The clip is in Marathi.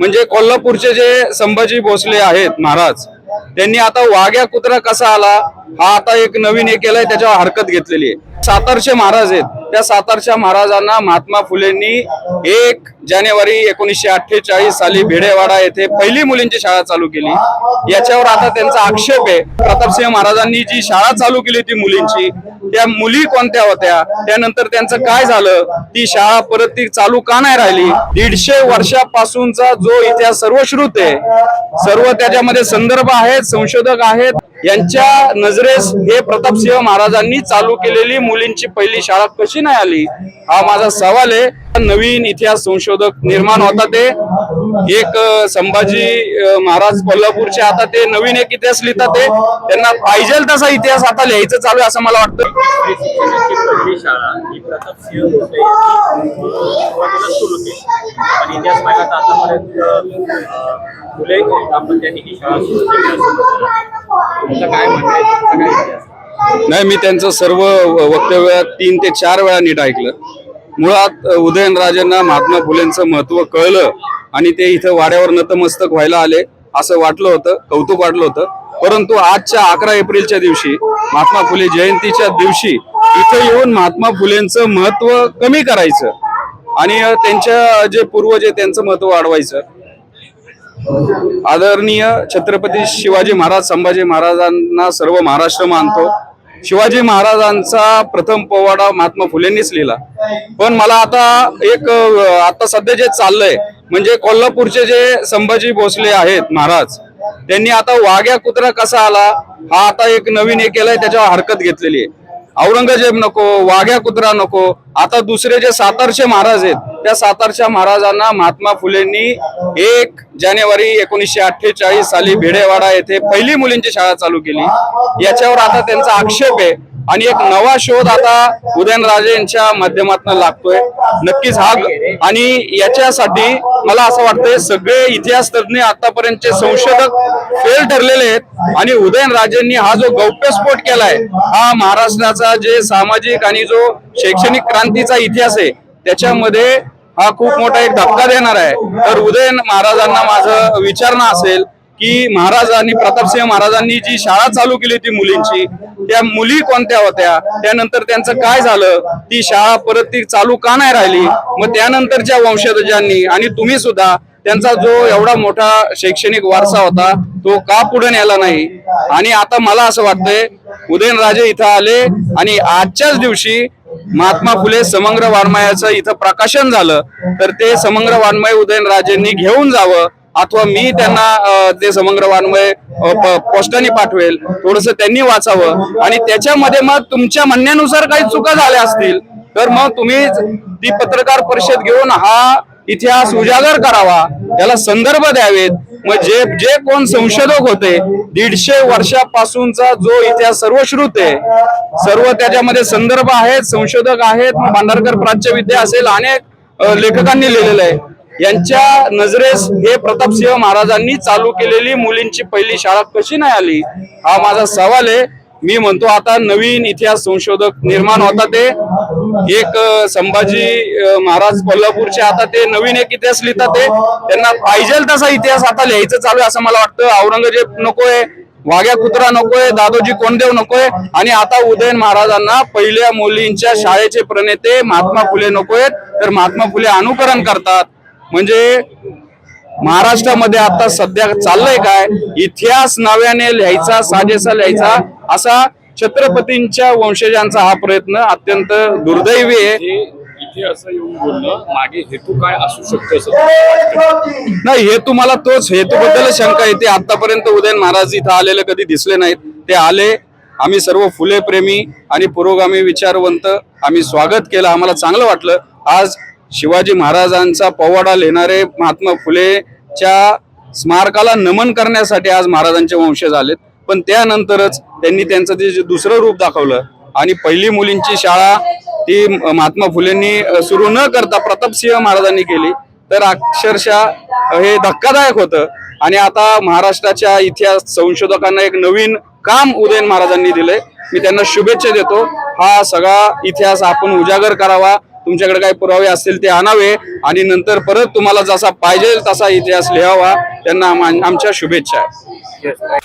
म्हणजे कोल्हापूरचे जे संभाजी भोसले आहेत महाराज त्यांनी आता वाघ्या कुत्रा कसा आला हा आता एक नवीन हे केलाय त्याच्यावर हरकत घेतलेली आहे. सातारचे महाराज आहेत. त्या सातारच्या महाराजांना महात्मा फुलेंनी एक जानेवारी एकोणीसशे अठ्ठेचाळीस साली भिडेवाडा येथे पहिली मुलींची शाळा चालू केली. याच्यावर आता त्यांचा आक्षेप आहे. प्रतापसिंह महाराजांनी जी शाळा चालू केली ती मुलींची त्या मुली कोणत्या होत्या? त्यानंतर त्यांचं काय झालं? ती शाळा परत ती चालू का नाही राहिली? दीडशे वर्षापासूनचा जो इतिहास सर्वश्रुत आहे. सर्व त्याच्यामध्ये संदर्भ आहेत संशोधक आहेत. यांच्या नजरेस हे प्रतापसिंह महाराजांनी चालू केलेली मुलींची पहिली शाळा कशी नाही आली? हा माझा सवाल आहे. नवीन इतिहास संशोधक निर्माण होता ते. एक संभाजी महाराज कोल्हापूरचे आता ते नवीन एक इतिहास लिहितात ते. त्यांना पाहिजे तसा इतिहास आता लिहायचं चालू आहे असं मला वाटतं. आणि इतिहास पाहिला तर आतापर्यंत फुले आपण त्यांनी ही शाळा सुरू केली तुमचं काय म्हणणं आहे? तुमचा काय इतिहास नाही मी त्यांचं सर्व वक्तव्य तीन ते चार वेळा नीट ऐकलं. मुळात उदयनराजांना महात्मा फुलेंचं महत्त्व कळलं आणि ते इथं वाड्यावर नतमस्तक व्हायला आले असं वाटलं होतं कौतुक वाटलं होतं. परंतु आजच्या अकरा एप्रिलच्या दिवशी महात्मा फुले जयंतीच्या दिवशी इथं येऊन महात्मा फुलेंचं महत्त्व कमी करायचं. आणि त्यांच्या जे पूर्वज आहे त्यांचं महत्त्व वाढवायचं. आदरणीय छत्रपती शिवाजी महाराज संभाजी महाराजांना सर्व महाराष्ट्र मानतो. शिवाजी महाराजांचा प्रथम पोवाडा महात्मा फुलेंनीच लिहिला. पण मला आता एक आता सध्या जे चाललंय म्हणजे कोल्हापूरचे जे संभाजी भोसले आहेत महाराज त्यांनी आता वाघ्या कुत्रा कसा आला हा आता एक नवीन हे केलाय त्याच्यावर हरकत घेतलेली आहे. औरंगजेब नको वाघ्या कुत्रा नको. आता दुसरे जे सातारचे महाराज आहेत त्या सातारच्या महाराजांना महात्मा फुलेंनी एक जानेवारी एकोणीसशे अठ्ठेचाळीस साली भिडेवाडा येथे पहिली मुलींची शाळा चालू केली. याच्यावर आता त्यांचा आक्षेप आहे. आणि एक नवा शोध आता उदयनराजे यांच्या माध्यमातून लागतोय. नक्कीच हा आणि याच्यासाठी मला असं वाटतंय सगळे इतिहास तज्ज्ञ आतापर्यंतचे संशोधक फेल ठरलेले आहेत. आणि उदयनराजेंनी हा जो गौप्यस्फोट केलाय हा महाराष्ट्राचा जे सामाजिक आणि जो शैक्षणिक क्रांतीचा इतिहास आहे त्याच्यामध्ये हा खूप मोठा एक धक्का देणार आहे. तर उदयन महाराजांना माझं विचारणं असेल की महाराजांनी प्रतापसिंह महाराजांनी जी शाळा चालू केली होती मुलींची त्या मुली कोणत्या होत्या त्यानंतर त्यांचं काय झालं ती शाळा परत ती चालू का नाही राहिली मग त्यानंतरच्या वंशजांनी आणि तुम्ही सुद्धा त्यांचा जो एवढा मोठा शैक्षणिक वारसा होता तो का पुढे नेला नाही? आणि आता मला असं वाटतंय उदयनराजे इथं आले आणि आजच्याच दिवशी महात्मा फुले समग्र वाङ्मयाचं इथं प्रकाशन झालं तर ते समग्र वाङ्मय उदयनराजेंनी घेऊन जावं अथवा मी त्यांना ते समग्र वाङ्मय पोस्टाने पाठवेल थोडस त्यांनी वाचावं. आणि त्याच्यामध्ये मग तुमच्या म्हणण्यानुसार काही चुका झाल्या असतील तर मग तुम्ही ती पत्रकार परिषद घेऊन हा इतिहास उजागर करावा त्याला संदर्भ द्यावेत. मग जे जे कोण संशोधक होते दीडशे वर्षापासूनचा जो इतिहास सर्वश्रुत आहे सर्व त्याच्यामध्ये संदर्भ आहेत संशोधक आहेत मग भांडारकर प्राच्यविद्या असेल अनेक लेखकांनी लिहिलेलं आहे. यांच्या नजरेस हे प्रतापसिंह महाराजांनी चालू केलेली मुलींची पहिली शाळा कशी नाही आली? हा माझा सवाल आहे. मी म्हणतो आता नवीन इतिहास संशोधक निर्माण होता ते. एक संभाजी महाराज कोल्हापूरचे आता ते नवीन एक इतिहास लिहितात ते. त्यांना पाहिजे तसा इतिहास आता लिहायचं चालू आहे असं मला वाटतं. औरंगजेब नकोय वाघ्या कुत्रा नकोय दादोजी कोंडदेव नकोय. आणि आता उदयन महाराजांना पहिल्या मुलींच्या शाळेचे प्रणेते महात्मा फुले नकोयत तर महात्मा फुले अनुकरण करतात. म्हणजे महाराष्ट्रामध्ये आता सध्या चाललंय काय? इतिहास नव्याने लिहायचा साजेसा लिहायचा असा छत्रपतींच्या वंशजांचा हा प्रयत्न अत्यंत दुर्दैवी आहे. हे इथे असं येऊन बोलणं मागे हेतू काय असू शकतो? नाही हेतू मला तोच हेतूबद्दल शंका येते आतापर्यंत उदयन महाराज इथं आलेले कधी दिसले नाहीत. ते आले आम्ही सर्व फुले प्रेमी आणि पुरोगामी विचारवंत आम्ही स्वागत केलं आम्हाला चांगलं वाटलं. आज शिवाजी महाराजांचा पोवाडा लिहिणारे महात्मा फुलेच्या स्मारकाला नमन करण्यासाठी आज महाराजांचे वंशज आलेत पण त्यानंतरच त्यांनी त्यांचं ते जे दुसरं रूप दाखवलं. आणि पहिली मुलींची शाळा ती महात्मा फुलेंनी सुरू न करता प्रतापसिंह महाराजांनी केली. तर अक्षरशः हे धक्कादायक होतं. आणि आता महाराष्ट्राच्या इतिहास संशोधकांना एक नवीन काम उदयन महाराजांनी दिलंय. मी त्यांना शुभेच्छा देतो. हा सगळा इतिहास आपण उजागर करावा. तुमच्याकडे काही पुरावे असतील ते आणावे. आणि नंतर परत तुम्हाला जसा पाहिजे तसा इतिहास लिहावा. त्यांना आमच्या शुभेच्छा. आहे